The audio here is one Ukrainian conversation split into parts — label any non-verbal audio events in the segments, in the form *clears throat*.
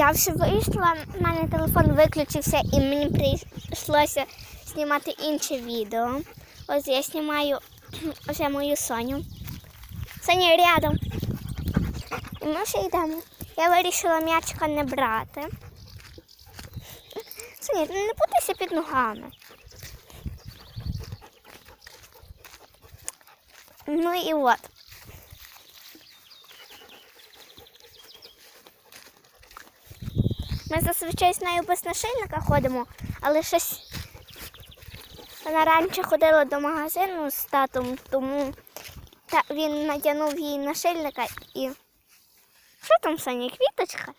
Я вже вийшла, в мене телефон виключився і мені прийшлося знімати інше відео. Ось я знімаю *clears throat* вже мою Соню. Соня рядом. І ми вже йдемо. Я вирішила м'ячика не брати. *laughs* Соня, не путайся під ногами. Ну і от. Ми зазвичай з нею без нашильника ходимо, але щось вона раніше ходила до магазину з татом, тому та він надягнув їй нашильника і. Що там, Соня, квіточка?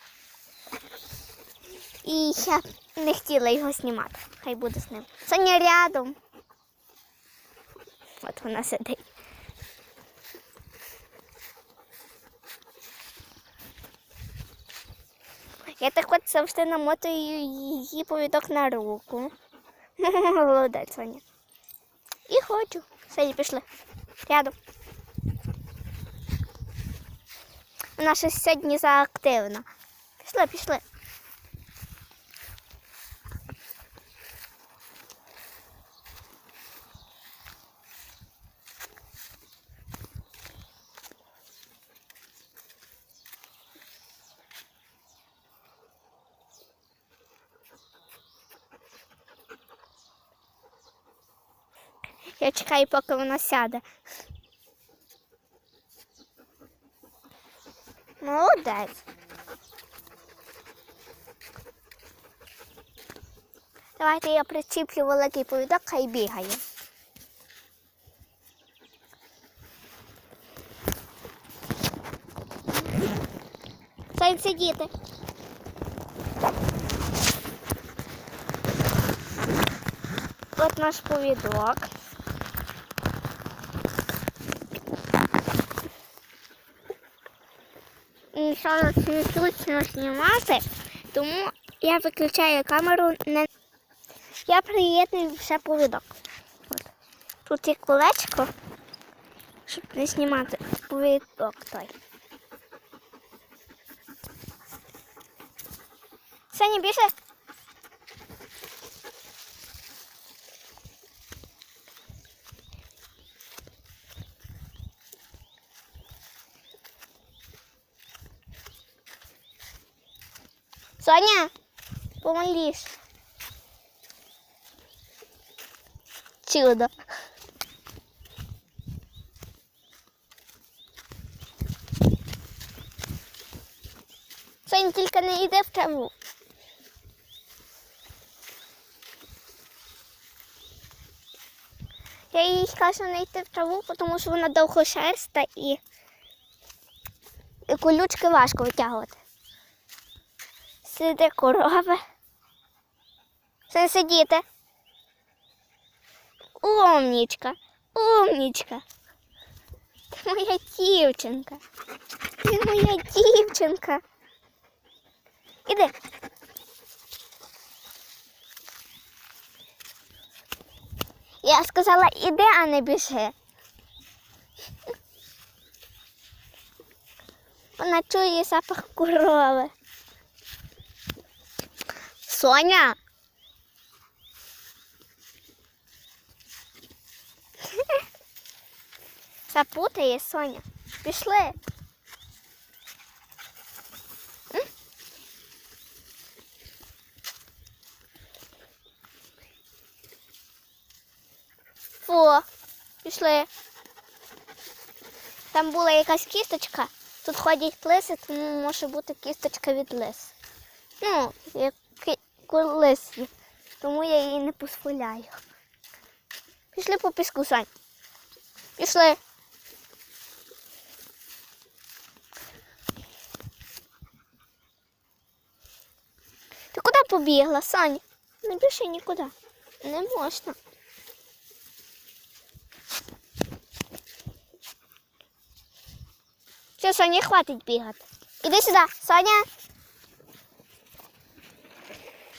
І я не хотіла його знімати. Хай буде з ним. Соня рядом. От вона сидить. Я так от завжди намотую її повідок на руку. *laughs* Молодець, Соня. І хочу. Все, пішли. Рядом. Вона щось сьогодні заактивна. Пішли, пішли. Я поки вона сяде. Молодець. Давайте я причіплю великий повідок, хай бігає. Сань сидіти. От наш повідок. Зараз не точно знімати, тому я виключаю камеру. Не... Я приєдную ще повідок. От. Тут є колечко, щоб не знімати повідок той. Саня, більше. Соня, помолись. Чудо. Соня, тільки не йде в траву. Я їй кажу не йти в траву, тому що вона довгошерста і, і колючки важко витягувати. Сиди корова. Все сидіти. Умнічка, умнічка. Ти моя дівчинка. Ти моя дівчинка. Іди. Я сказала іди, а не біжи. Вона чує запах корови. Соня. *laughs* Запутає Соня. Пішли. Фу, пішли. Там була якась кісточка. Тут ходять лиси, тому може бути кісточка від лис. Ну, як колись, тому я її не дозволяю. Пішли по піску, Сань. Пішли. Ти куди побігла, Сань? Не більше нікуди. Не можна. Все, Соня, хватить бігати. Іди сюди, Соня.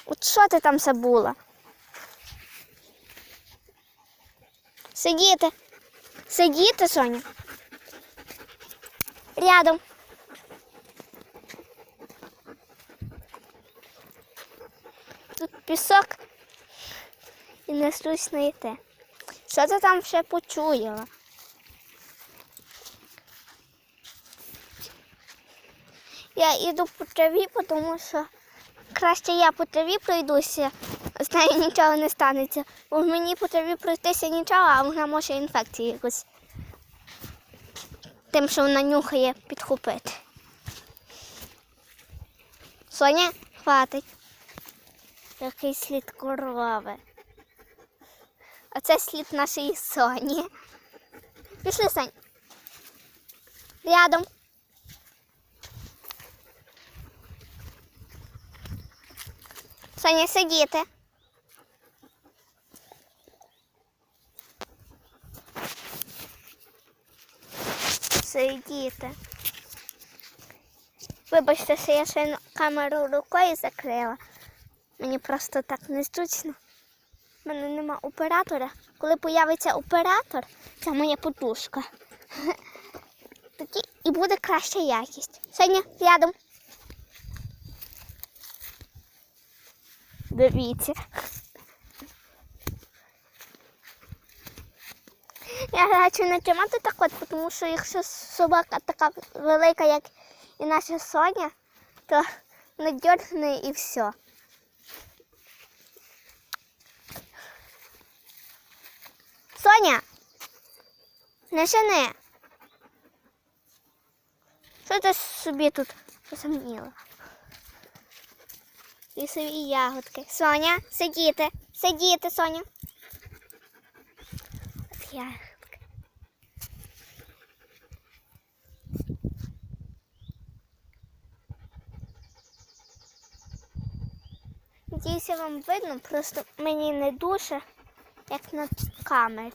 От що ти там забула? Сидіти. Сидіти, Соня. Рядом. тут пісок і незручно йти. Що ти там ще почуяла? Я йду по траві, тому що краще я по траві пройдуся, з нею нічого не станеться. Бо мені по траві пройтися нічого, а вона може інфекцію якусь. Тим, що вона нюхає, підхопити. Соня, хватить. Який слід корови. А це слід нашої Соні. Пішли, Сонь. Рядом. Соня, сидіти. Сидіти. Вибачте, що я ще камеру рукою закрила. Мені просто так незручно. У мене нема оператора. Коли появиться оператор, це моя подушка. *laughs* Тоді і буде краща якість. Соня, рядом. Дивіться. Я хочу не тримати так от, тому що якщо собака така велика, як і наша Соня, то не дьоргне і все. Соня, не жени. Що ти собі тут посумніла? І собі ягодки. Соня, сидіти, сидіти, Соня. От ягодки. Надіюся, вам видно, просто мені не дуже, як на камері.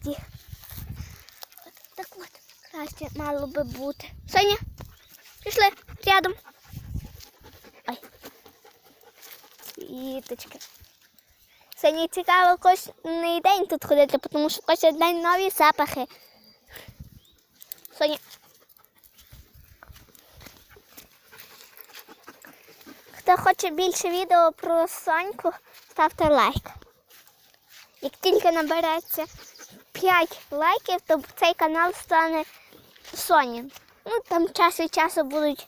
От, так от, краще мало би бути. Соня, пішли рядом. Квіточки. Сьогодні цікаво кожний день тут ходити, тому що кожен день нові запахи. Соня. Хто хоче більше відео про Соньку, ставте лайк. Як тільки набереться 5 лайків, то цей канал стане Сонін. Ну, там час від часу будуть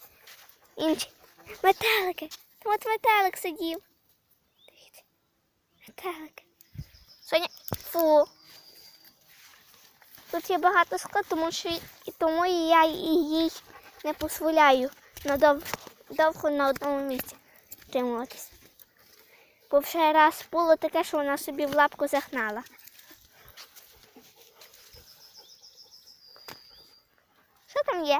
інші метелики. От метелик сидів. Метелик. Соня, фу. Тут є багато скла, тому що і тому я їй не дозволяю надовго довго на одному місці тримуватись. Бо вже раз було таке, що вона собі в лапку загнала. Що там є?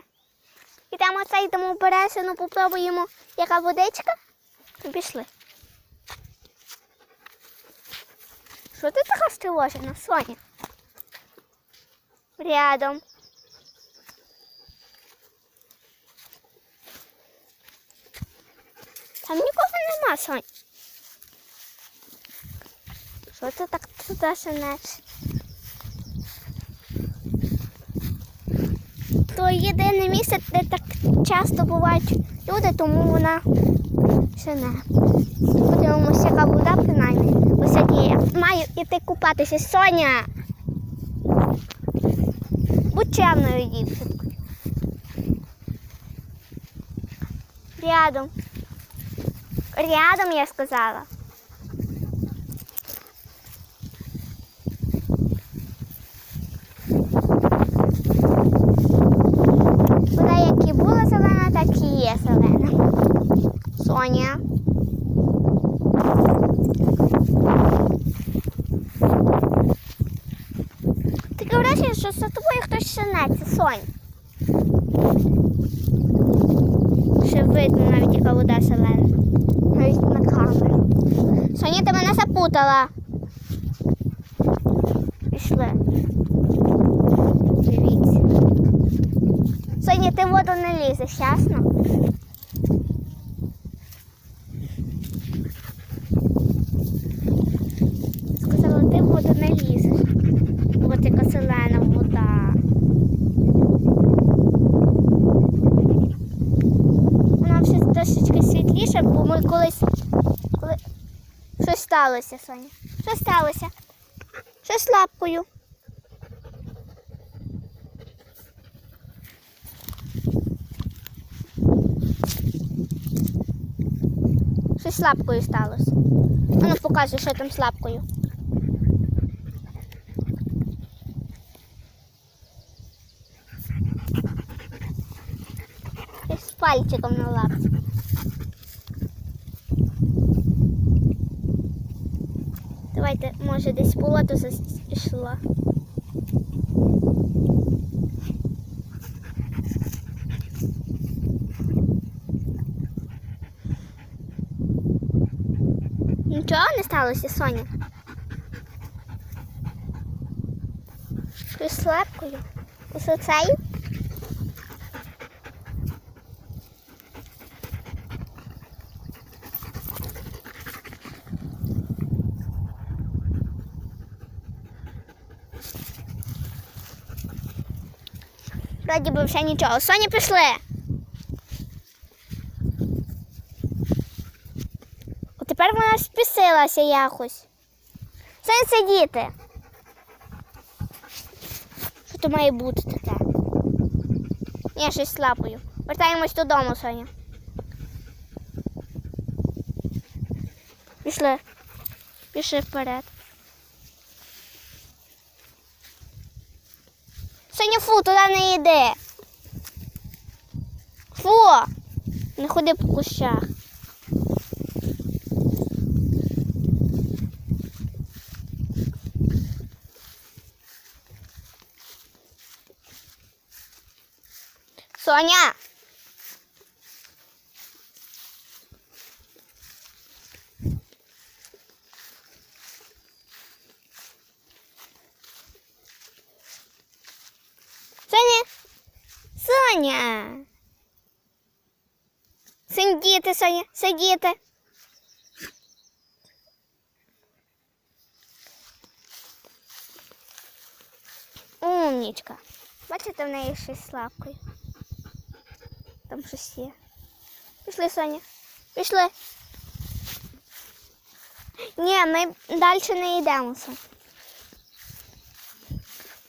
Ідемо це йдемо в березину, попробуємо, яка водичка. Пішли. Що ти така стривожена, Соня? Рядом. Там нікого нема, Сонь. Що ти так туди женеш? То єдине місце, де так часто бувають люди, тому вона жене. Подивимося, яка вода я маю іти купатися. Соня! Будь чемною дівчинкою. Рядом. Рядом, я сказала. Вода як і була зелена, так і є зелена. Соня. Таке враження, що за тобою хтось женеться, Сонь. Ще видно навіть яка вода зелена. Навіть на камеру. Соня, ти мене запутала. Пішли. Дивіться. Соня, ти в воду не лізеш, ясно? Сказала, ти в воду не лізеш. От яка зелена вода. Вона вже трошечки світліша, бо ми колись, коли Що сталося, Соня? Що сталося? Що з лапкою? Щось з лапкою сталося. Ну покажи, що там з лапкою. Пальчиком на лапці. Давайте, може, десь болото зайшло. Нічого не сталося, Соня? З лапкою? З оцею? Вроді би вже нічого. Соня пішли. О, тепер вона спісилася якось. Соня сидіти. Що то має бути таке? Ні, щось з лапою. Вертаємось додому, Соня. Пішли. Пішли вперед. Соня, фу, туди не йди. Фу! Не ходи по кущах. Соня! Соня! Сидіти, Соня, сидіти. Умнічка. Бачите, в неї щось з лапкою. Там щось є. Пішли, Соня. Пішли. Ні, ми далі не йдемо.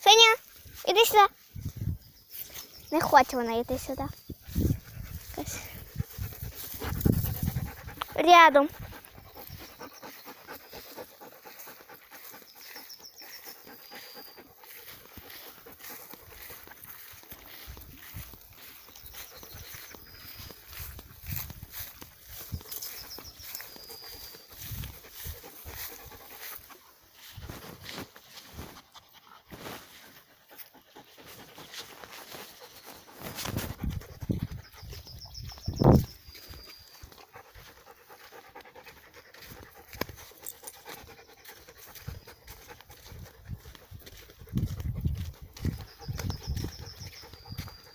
Соня. Іди сюди. Не хоче вона йти сюди. Рядом.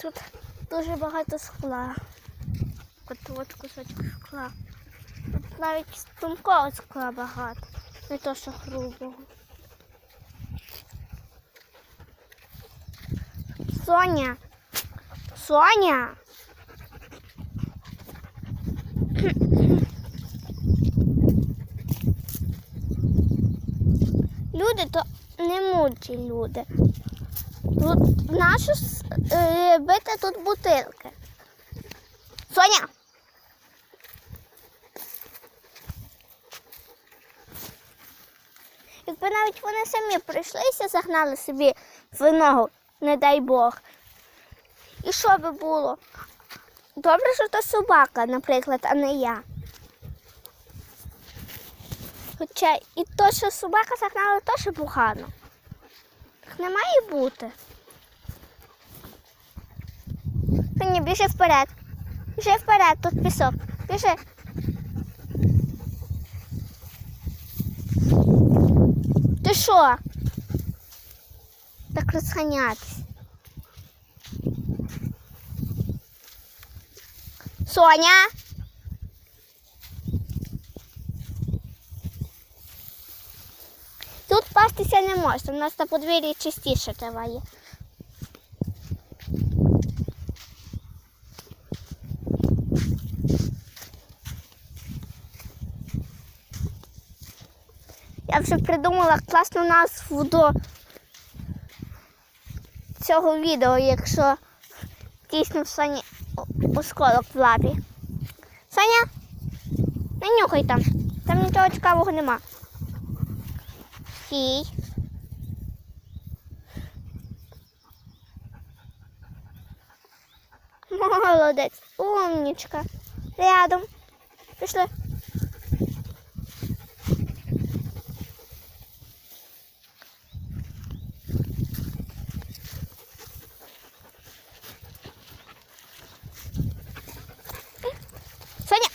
Тут дуже багато скла. От от кусочок скла. Тут навіть тонкого скла багато. Не то, що грубого. Соня. Соня. Люди то не мудрі люди. Тут нашу е, бити тут бутилки. Соня. Якби навіть вони самі прийшлися, загнали собі в ногу, не дай Бог. І що би було? Добре, що то собака, наприклад, а не я. Хоча і то, що собака загнала, теж погано. Так не має бути. Ні, біжи вперед. Біжи вперед, тут пісок. Біжи. Ти що? Так розганятись. Соня? Тут пастися не можна, у нас на подвір'ї чистіше триває. Я вже придумала класну назву до цього відео, якщо дійсно в Соні о- осколок в лапі. Соня, не нюхай там. Там нічого цікавого нема. Стій. Молодець, умнічка. Рядом. Пішли. Соня.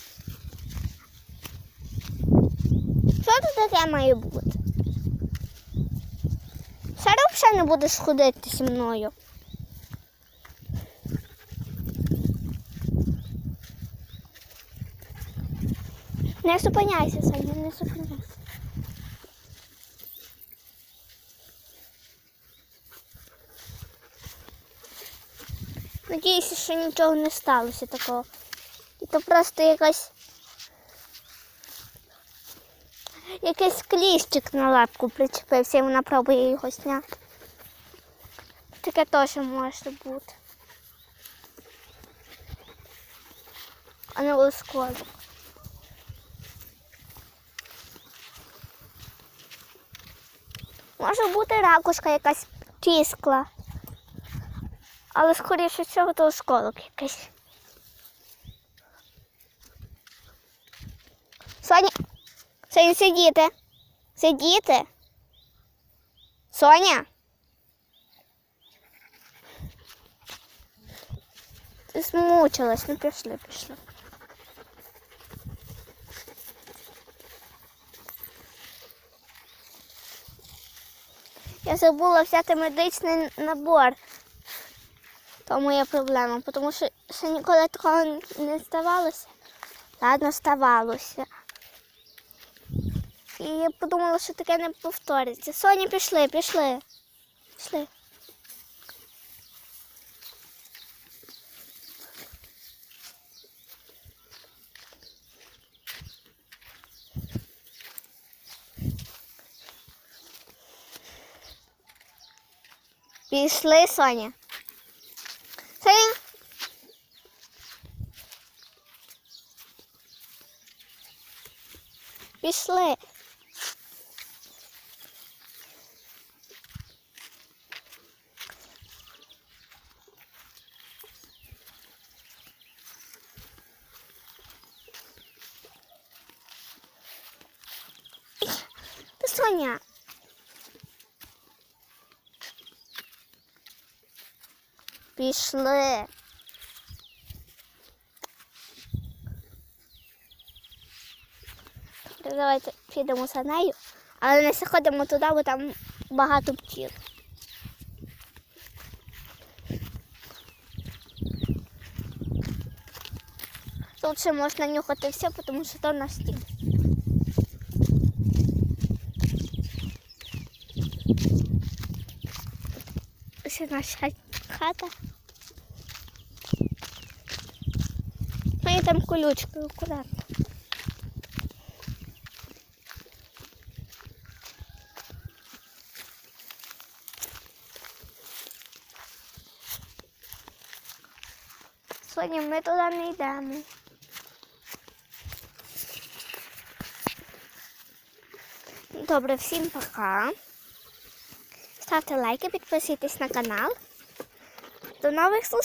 Що тут таке має бути? Сара взагалі не будеш ходити зі мною. Не зупиняйся, Соня, не зупиняйся. Надіюся, що нічого не сталося такого. І то просто якась. Якийсь кліщик на лапку причепився і вона пробує його зняти. Таке теж може бути. А не осколок. Може бути ракушка якась тіскла. Але скоріше всього то осколок якийсь. Соня, Соня, сидіти. Сидіти. Соня. Ти змучилась, ну пішли, пішли. Я забула взяти медичний набор. То моя проблема, тому що ще ніколи такого не ставалося. Ладно, ставалося. І я подумала, що таке не повториться. Соня, пішли, пішли. Пішли. Пішли, Соня. Соня. Пішли. Соня. Пішли. Давайте підемо за нею, але не заходимо туди, бо там багато пчіл. Тут ще можна нюхати все, тому що то на стіл. Ось наша хата. Мені там колючки акуратно. Соня, ми туди не йдемо. Добре, всім пока. Ставте лайки, підписуйтесь на канал. До нових зустрічей!